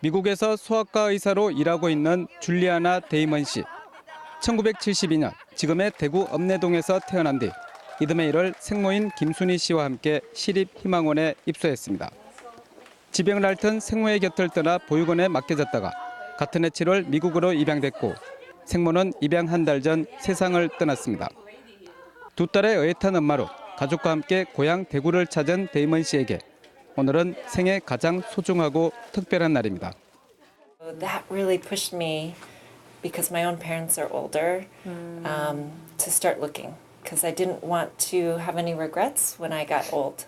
미국에서 소아과 의사로 일하고 있는 줄리아나 데이먼 씨. 1972년 지금의 대구 읍내동에서 태어난 뒤 이듬해 1월 생모인 김순희 씨와 함께 시립희망원에 입소했습니다. 지병을 앓던 생모의 곁을 떠나 보육원에 맡겨졌다가 같은 해 7월 미국으로 입양됐고 생모는 입양 한 달 전 세상을 떠났습니다. 두 딸의 어엿한 엄마로 가족과 함께 고향 대구를 찾은 데이먼 씨에게 오늘은 생애 가장 소중하고 특별한 날입니다. That really pushed me because my own parents are older um, to start looking because I didn't want to have any regrets when I got old.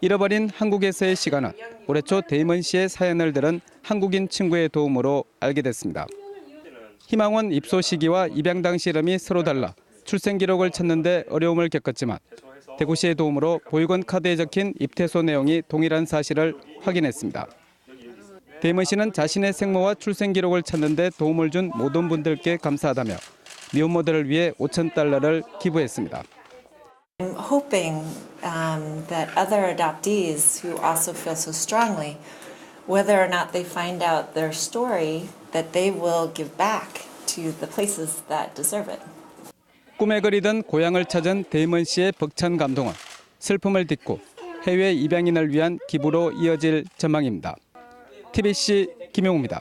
잃어버린 한국에서의 시간은 올해 초 데이먼 씨의 사연을 들은 한국인 친구의 도움으로 알게 됐습니다. 희망원 입소 시기와 입양 당시 이름이 서로 달라 출생 기록을 찾는데 어려움을 겪었지만 대구시의 도움으로 보육원 카드에 적힌 입퇴소 내용이 동일한 사실을 확인했습니다. 데이먼 씨는 자신의 생모와 출생 기록을 찾는 데 도움을 준 모든 분들께 감사하다며 미혼모들을 위해 5천 달러를 기부했습니다. I'm hoping um, that other adoptees who also feel so strongly, whether or not they find out their story, that they will give back to the places that deserve it. 꿈에 그리던 고향을 찾은 데이먼 씨의 벅찬 감동은 슬픔을 딛고 해외 입양인을 위한 기부로 이어질 전망입니다. TBC 김용우입니다.